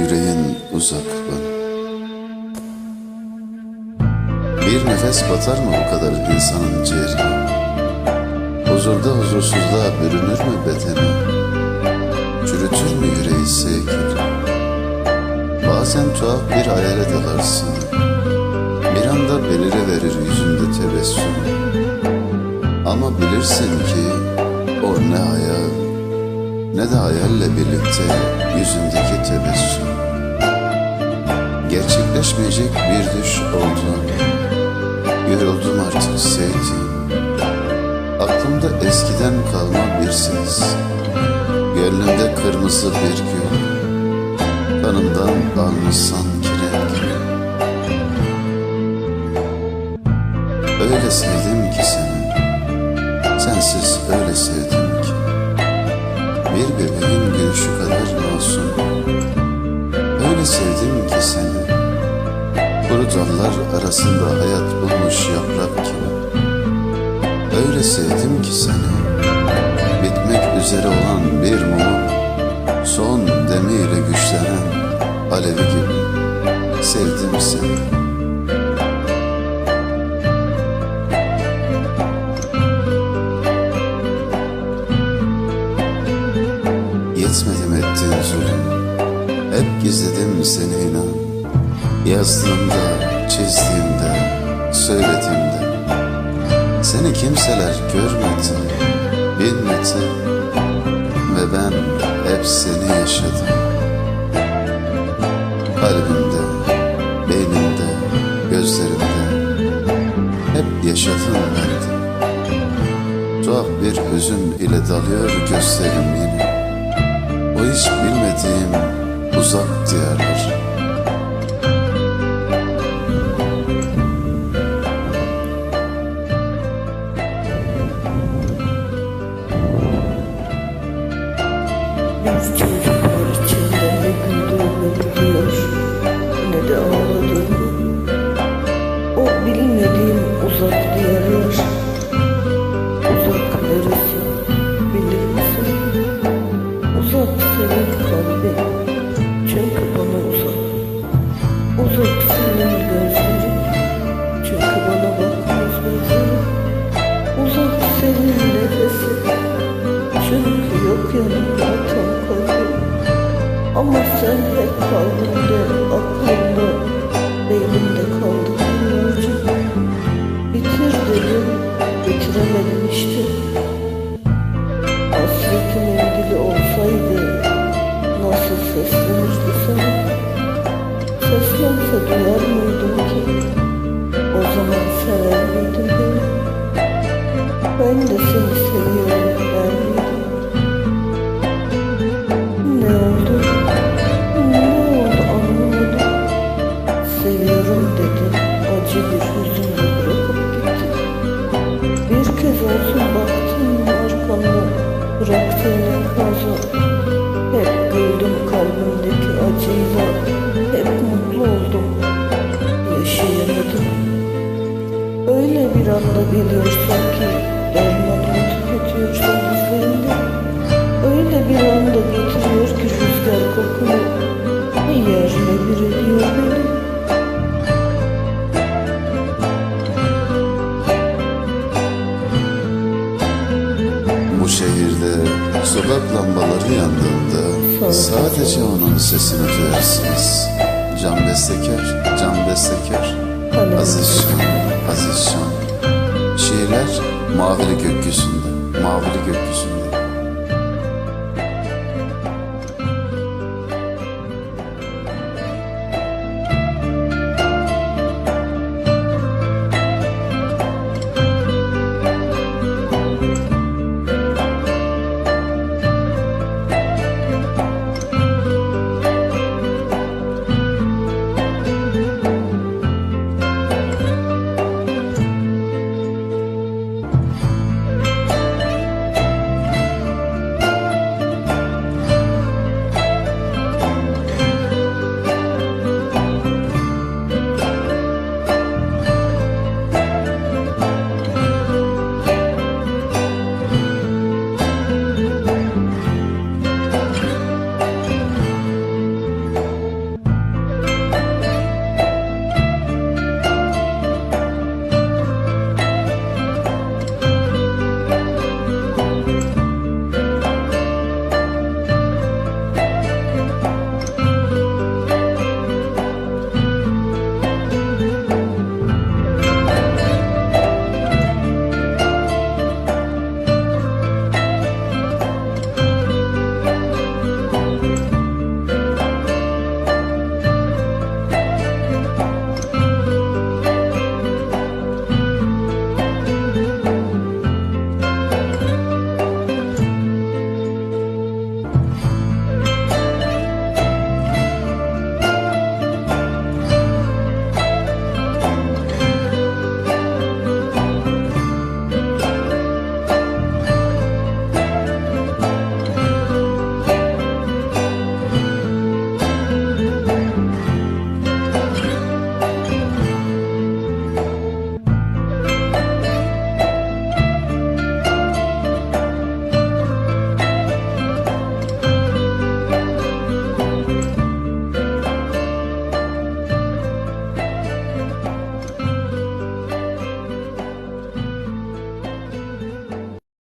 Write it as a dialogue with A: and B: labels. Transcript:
A: yüreğin uzak bana. Bir nefes batar mı bu kadar insanın ciğerine? Huzurda huzursuzluğa bürünür mü bedeni Çürütür mü yüreği sevgili Bazen tuhaf bir hayale dalarsın. Bir anda beliriverir yüzünde tebessüm Ama bilirsin ki o ne hayal Ne de hayalle birlikte yüzündeki tebessüm. Gerçekleşmeyecek bir düş oldu Yoruldum artık sevdiğim. Aklımda eskiden kalma bir ses. Gönlümde kırmızı bir gül. Kanımdan almış sanki renk Öyle sevdim ki seni. Sensiz öyle sevdim Bir bebeğin gülüşü kadar masum. Öyle sevdim ki seni. Kuru dallar arasında hayat bulmuş yaprak gibi. Öyle sevdim ki seni. Bitmek üzere olan bir mumu Son demiyle güçlenen alevi gibi. Sevdim seni Hep gizledim seni inan. Yazdığımda, çizdiğimde, söylediğimde. Seni kimseler görmedi, bilmedi. Ve ben hep seni yaşadım. Kalbimde, beynimde, gözlerimde Hep yaşadım ben de Tuhaf bir hüzün ile dalıyor gözlerim yine. O hiç bilmediğim uzak diyarlar.
B: Çocuklar içinde ne seslenirdi sana Seslense duyar mıydım ki bir anda geliyorsun ki dermanımı tüketiyorsun dizlerinde. Öyle bir anda getiriyor ki rüzgar kokunu yerle bir ediyor beni.
A: Bu şehirde sokak lambaları yandığında sadece onun sesini duyarsınız. Can bestekar, can bestekar, Aziz Şan, aziz şan. Şiirler mavili gökyüzünde, mavili gökyüzünde. thank you